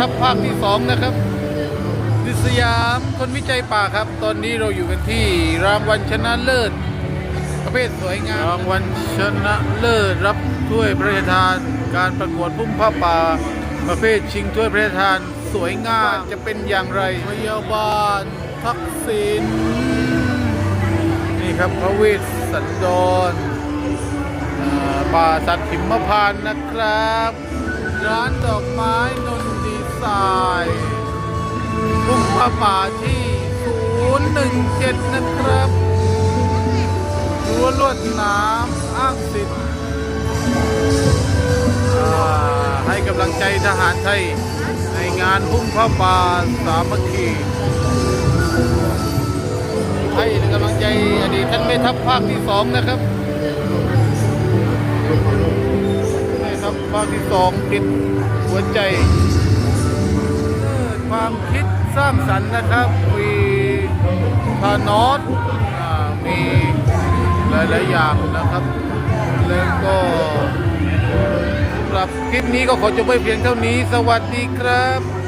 ม่ทัพภาคที่สองนะครับดิสยามคนวิจัยป่าครับ ตอนนี้เราอยู่กันที่รางวัลชนะเลิศ ประเภทสวยงามรางวัลชนะเลิศรับถ้วยพระราชทาน การประกวดพุ่มผ้าป่า ประเภทชิงถ้วยพระราชทาน สวยงามจะเป็นอย่างไรพยาบาลทักษิณนี่ครับพระเวสสันดรอ่าป่าสัตว์หิมพานต์นะครับ ร้านดอกไม้ ผ้าป่าที่ 017 นะครับรั้วลวดน้ำอ้างสิทธิ์ให้กำลังใจทหารไทย ในงานพุ่มผ้าป่าสามัคคีให้กำลังใจอดีตท่านแม่ทัพภาคที่สองนะครับแม่ทัพภาคที่สองติดหัวใจ เกิดความคิด สร้างสรรค์นะครับ มีพานอสมีหลาย ๆ อย่างนะครับ แล้วก็สำหรับคลิปนี้ก็ขอจบไว้เพียงเท่านี้ สวัสดีครับ